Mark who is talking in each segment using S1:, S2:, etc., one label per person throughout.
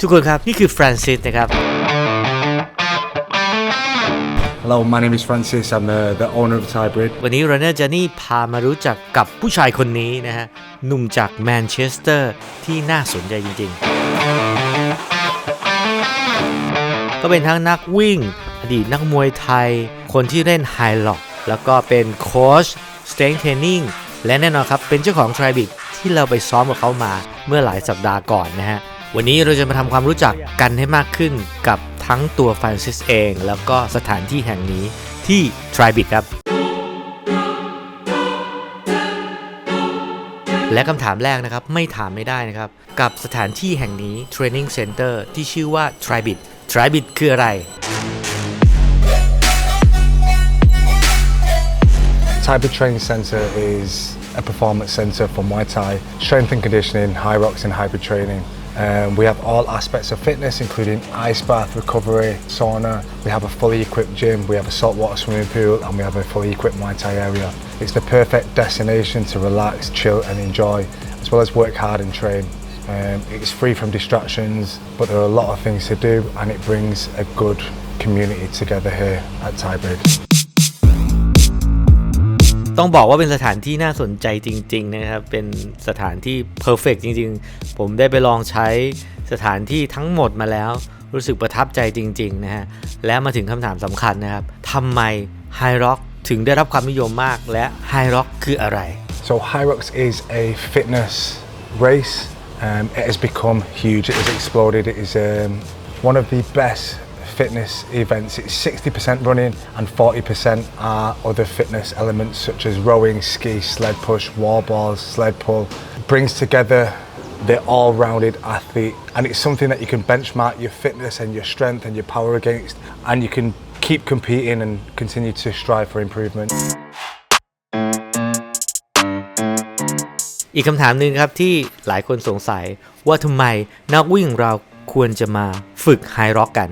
S1: ทุกคนครับ นี่คือฟรานซิสนะครับ
S2: Hello, my name is Francis. I'm the, the owner of Tybrid.
S1: วันนี้ Runner Journey พามารู้จักกับผู้ชายคนนี้นะฮะหนุ่มจากแมนเชสเตอร์ที่น่าสนใจจริงๆ ก็เป็นทั้งนักวิ่ง อดีตนักมวยไทย คนที่เล่นไฮล็อกแล้วก็เป็นโค้ช strength training และแน่นอนครับ เป็นเจ้าของ t r i b i t ที่เราไปซ้อมกับเขามาเมื่อหลายสัปดาห์ก่อนนะฮะ วันนี้เราจะมาทำความรู้จักกันให้มากขึ้นกับทั้งตัวฟรานซิสเอง แล้วก็สถานที่แห่งนี้ที่ t r i b i t ครับ และคำถามแรกนะครับ ไม่ถามไม่ได้นะครับ กับสถานที่แห่งนี้ Training Center ที่ชื่อว่า Tribit Tribit คืออะไร
S2: Tybrid Training Center is a performance center for Muay Thai, strength and conditioning, high rocks and hybrid training. Um, we have all aspects of fitness, including ice bath, recovery, sauna. We have a fully equipped gym, we have a saltwater swimming pool, and we have a fully equipped Muay Thai area. It's the perfect destination to relax, chill, and enjoy, as well as work hard and train. Um, it's free from distractions, but there are a lot of things to do, and it brings a good community together here at Tybrid.
S1: ต้องบอกว่าเป็นสถานที่น่าสนใจจริง ๆ นะครับ เป็นสถานที่เพอร์เฟกจริง ๆ ผมได้ไปลองใช้สถานที่ทั้งหมดมาแล้ว รู้สึกประทับใจจริง ๆ นะฮะ และมาถึงคำถามสำคัญนะครับทำไมไฮร็อกถึงได้รับความนิยมมากและไฮร็อกคืออะไร
S2: So Hyrox is a fitness race. Um, it has become huge. It has exploded. It is um, one of the best fitness events. It's 60% running and 40% are other fitness elements such as rowing, ski, sled push, wall balls, sled pull. It brings together the all-rounded athlete and it's something that you can benchmark your fitness and your strength and your power against and you can keep competing and continue to strive for improvement.
S1: อีกคำถามหนึ่งครับที่หลายคนสงสัยว่าทำไมนักวิ่งเราควรจะมาฝึกไฮร็อกกัน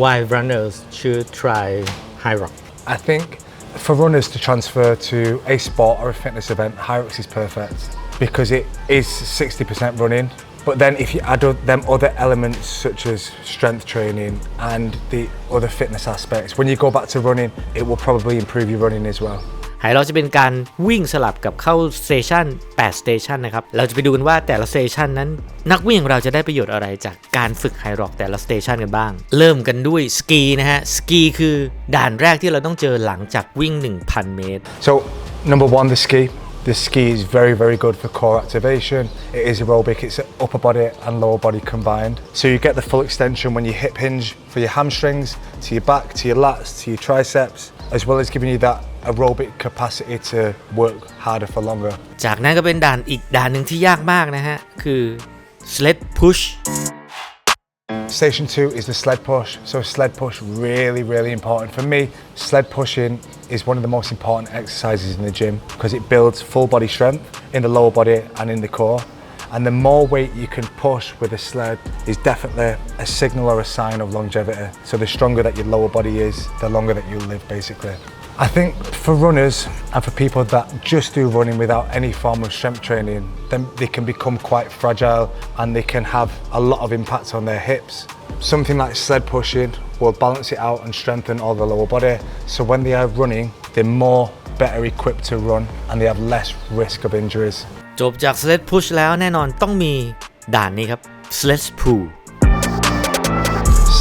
S1: Why runners should try high rock
S2: I think for runners to transfer to a sport or a fitness event, Hyrox is perfect because it is 60% running. But then if you add them other elements such as strength training and the other fitness aspects, when you go back to running, it will probably improve your running as well.
S1: ไฮร็อกจะเป็นการวิ่งสลับกับเข้าสเตชัน8สเตชันนะครับ เราจะไปดูกันว่าแต่ละสเตชันนั้น นักวิ่งของเราจะได้ประโยชน์อะไรจากการฝึกไฮร็อกแต่ละสเตชันกันบ้าง เริ่มกันด้วยสกีนะฮะ สกีคือด่านแรกที่เราต้องเจอหลังจากวิ่ง 1,000 เมตร
S2: So number one, the ski. The ski is very, very good for core activation. It is aerobic. It's upper body and lower body combined. So you get the full extension when you hip hinge for your hamstrings, to your back, to your lats, to your triceps, as well as giving you that aerobic capacity to work harder for longer.
S1: จากนั้นก็เป็นด่านอีกด่านหนึ่งที่ยากมากนะฮะ คือ sled push
S2: Station two is the sled push. So sled push really, really important. For me, sled pushing is one of the most important exercises in the gym because it builds full body strength in the lower body and in the core. And the more weight you can push with a sled is definitely a signal or a sign of longevity. So the stronger that your lower body is, the longer that you live basically. I think for runners and for people that just do running without any form of strength training, then they can become quite fragile and they can have a lot of impact on their hips. Something like sled pushing will balance it out and strengthen all the lower body. So when they are running, they're more better equipped to run and they have less risk of injuries.
S1: จบจาก sled push แล้วแน่นอนต้องมีด่านนี้ครับ sled pull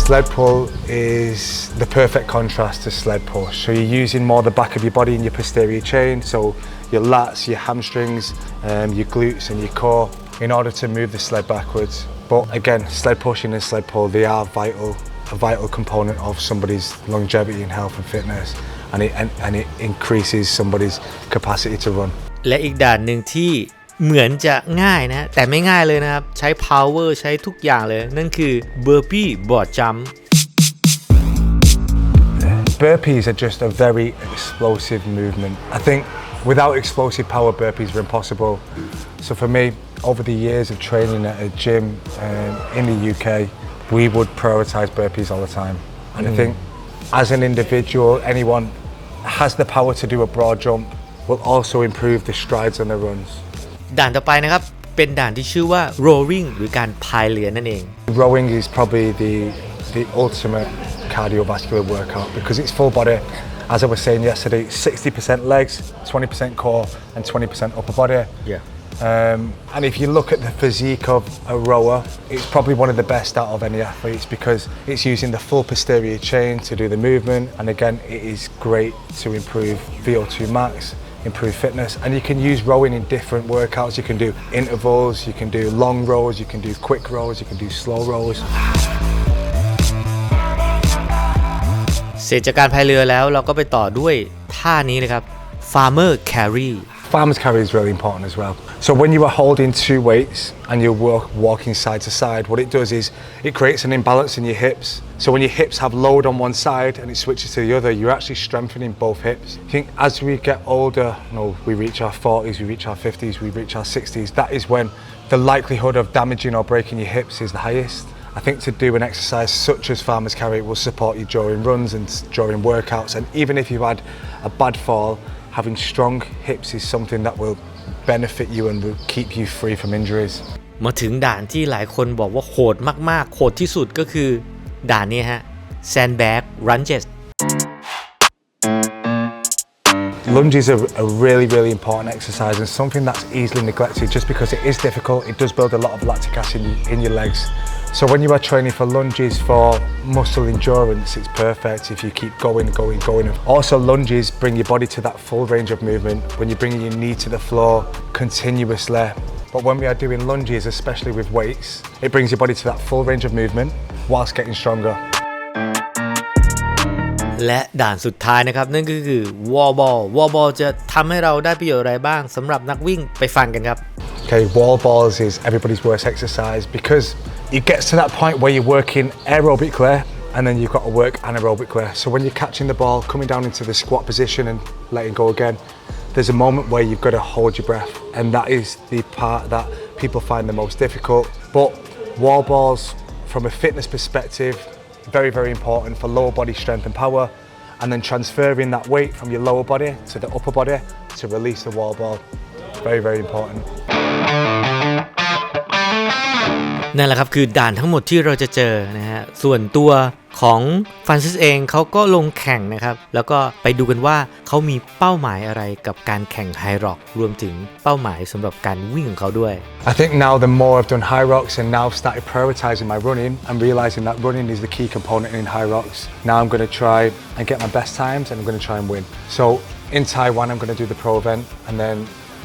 S2: Sled pull is the perfect contrast to sled push. So you're using more the back of your body and your posterior chain, so your lats, your hamstrings, um, your glutes and your core in order to move the sled backwards. But again, sled pushing and sled pull, they are vital, a vital component of somebody's longevity and health and fitness. And it, and, and it increases somebody's capacity to run.
S1: และอีกด่านหนึ่งที่ เหมือนจะง่ายนะ แต่ไม่ง่ายเลยนะครับ ใช้ power ใช้ทุกอย่างเลย นั่นคือ burpee board jump
S2: Burpees are just a very explosive movement. I think without explosive power, burpees are impossible. So for me, over the years of training at a gym um, in the UK, we would prioritize burpees all the time. And I think as an individual, anyone has the power to do a broad jump will also improve the strides on their runs.
S1: ด่านต่อไปนะครับ เ เป็นด่านที่ชื่อว่า rowing หรือการพายเรือนั่นเอง
S2: Rowing is probably the the ultimate cardiovascular workout because it's full body. As I was saying yesterday, 60% legs, 20% core, and 20% upper body.
S1: Yeah.
S2: Um, and if you look at the physique of a rower, it's probably one of the best out of any athletes because it's using the full posterior chain to do the movement. And again, it is great to improve VO2 max, improve fitness. And you can use rowing in different workouts. You can do intervals, you can do long rows, you can do quick rows, you can do slow rows.
S1: เสร็จจากการพายเรือแล้วเราก็ไปต่อด้วยท่านี้นะครับ farmer carry
S2: Farmer's carry is really important as well. So when you are holding two weights and you're walk, walking side to side, what it does is it creates an imbalance in your hips. So when your hips have load on one side and it switches to the other, you're actually strengthening both hips. I think as we get older, you know, we reach our 40s, we reach our 50s, we reach our 60s, that is when the likelihood of damaging or breaking your hips is the highest. I think to do an exercise such as farmer's carry will support you during runs and during workouts. And even if you've had a bad fall, having strong hips is something that will benefit you and will keep you free from injuries.
S1: มาถึงด่านที่หลายคนบอกว่าโหดมาก ๆ โหดที่สุดก็คือ ด่านนี้ฮะ sandbag lunges
S2: Lunges are a really, really important exercise and something that's easily neglected just because it is difficult. It does build a lot of lactic acid in, in your legs. So when you are training for lunges for muscle endurance, it's perfect if you keep going, going, going. Also, lunges bring your body to that full range of movement when you're bringing your knee to the floor continuously. But when we are doing lunges, especially with weights, it brings your body to that full range of movement whilst getting stronger.
S1: และด่านสุดท้ายนะครับ นั่นก็คือ wall ball wall ball จะทำให้เราได้ประโยชน์อะไรบ้างสำหรับนักวิ่งไปฟังกันครับ
S2: Okay, wall balls is everybody's worst exercise because it gets to that point where you're working aerobically and then you've got to work anaerobically. So when you're catching the ball, coming down into the squat position and letting go again, there's a moment where you've got to hold your breath, and that is the part that people find the most difficult. But wall balls, from a fitness perspective, very, very important for lower body strength and power, and then transferring that weight from your lower body to the upper body to release the wall ball. Very, very important.
S1: นั่นแหละครับคือด่านทั้งหมดที่เราจะเจอนะฮะส่วนตัวของฟรานซิสเองเขาก็ลงแข่งนะครับ แล้วก็ไปดูกันว่าเขามีเป้าหมายอะไรกับการแข่งไฮร็อกรวมถึงเป้าหมายสำหรับการวิ่งของเขาด้วย
S2: I think now the more I've done high rocks and now I've started prioritizing my running, I'm realizing that running is the key component in high rocks. Now I'm going to try and get my best times and I'm going to try and win. So in Taiwan, I'm going to do the pro event and then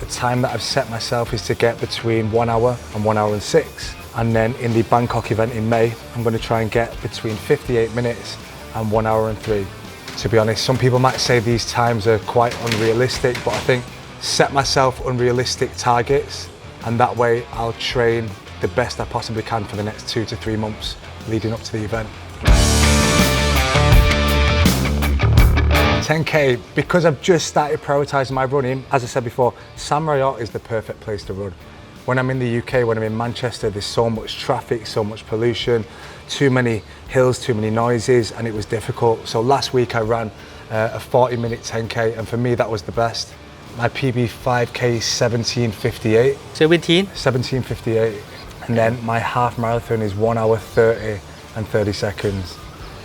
S2: the time that I've set myself is to get between one hour and one hour and six. And then in the Bangkok event in May, I'm going to try and get between 58 minutes and one hour and three. To be honest, some people might say these times are quite unrealistic, but I think set myself unrealistic targets and that way I'll train the best I possibly can for the next two to three months leading up to the event. 10k because I've just started prioritizing my running. As I said before, Samurai is the perfect place to run. When I'm in the UK, when I'm in Manchester, there's so much traffic, so much pollution, too many hills, too many noises, and it was difficult. So last week I ran uh, a 40 minute 10k, and for me that was the best. My PB 5k is 1758.
S1: 17
S2: 1758 and then my half marathon is 1 hour 30 and 30 seconds.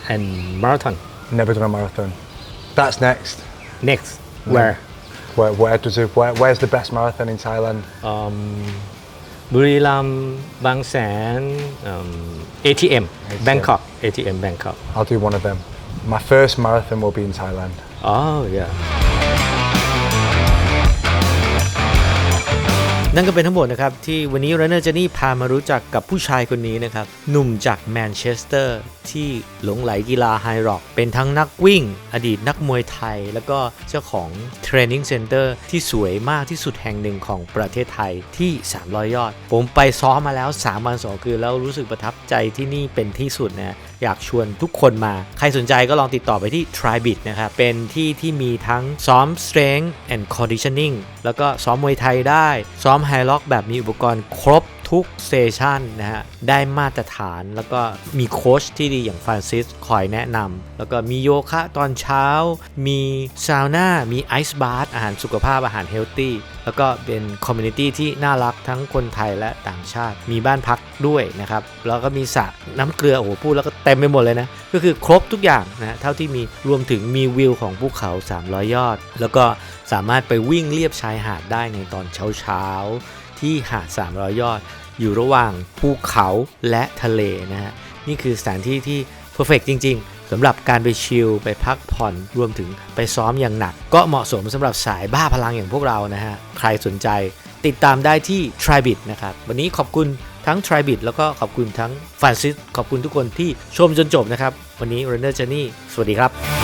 S1: And marathon?
S2: Never done a marathon. That's next.
S1: Next. Where
S2: where, where does it, where, where's the best marathon in Thailand?
S1: Um, Buriram, Bang San, um, ATM, ATM, Bangkok, ATM Bangkok.
S2: I'll do one of them. My first marathon will be in Thailand.
S1: Oh yeah. นั่นก็เป็นทั้งหมดนะครับ ที่วันนี้ Runner Journey พามารู้จักกับผู้ชายคนนี้นะครับ หนุ่มจากแมนเชสเตอร์ ที่หลงไหลกีฬาไฮร็อกเป็นทั้งนักวิ่ง อดีตนักมวยไทย แล้วก็เจ้าของเทรนนิ่งเซ็นเตอร์ที่สวยมากที่สุดแห่งหนึ่งของประเทศไทยที่ 300 ยอด ผมไปซ้อมมาแล้ว 3 วัน 2 คืน แล้วรู้สึกประทับใจที่นี่เป็นที่สุดนะ อยากชวนทุกคนมา ใครสนใจก็ลองติดต่อไปที่ Tribit นะครับ เป็นที่ที่มีทั้งซ้อม Strength and Conditioning แล้วก็ซ้อมมวยไทยได้ ซ้อมไฮล็อกแบบมีอุปกรณ์ครบ ทุกสเตชันนะฮะได้มาตรฐานแล้วก็มีโค้ชที่ดีอย่างฟรานซิสคอยแนะนำแล้วก็มีโยคะตอนเช้า มีซาวน่า มีไอซ์บาร์อาหารสุขภาพอาหารเฮลตี้แล้วก็เป็นคอมมูนิตี้ที่น่ารักทั้งคนไทยและต่างชาติ มีบ้านพักด้วยนะครับ แล้วก็มีสระน้ำเกลือโอ้โหพูดแล้วก็เต็มไปหมดเลยนะ ก็คือครบทุกอย่างนะเท่าที่มีรวมถึงมีวิวของภูเขา 300 ยอด แล้วก็สามารถไปวิ่งเลียบชายหาดได้ในตอนเช้าๆ ที่หาด 300 ยอด อยู่ระหว่างภูเขาและทะเลนะฮะ นี่คือสถานที่ที่เพอร์เฟกจริง ๆสำหรับการไปชิลไปพักผ่อนรวมถึงไปซ้อมอย่างหนัก ก็เหมาะสมสำหรับสายบ้าพลังอย่างพวกเรานะฮะ ใครสนใจติดตามได้ที่ Tribit นะครับ วันนี้ขอบคุณทั้ง Tribit แล้วก็ขอบคุณทั้งฟ a นซิสขอบคุณทุกคนที่ชมจนจบนะครับ วันนี้ Runner Journey สวัสดีครับ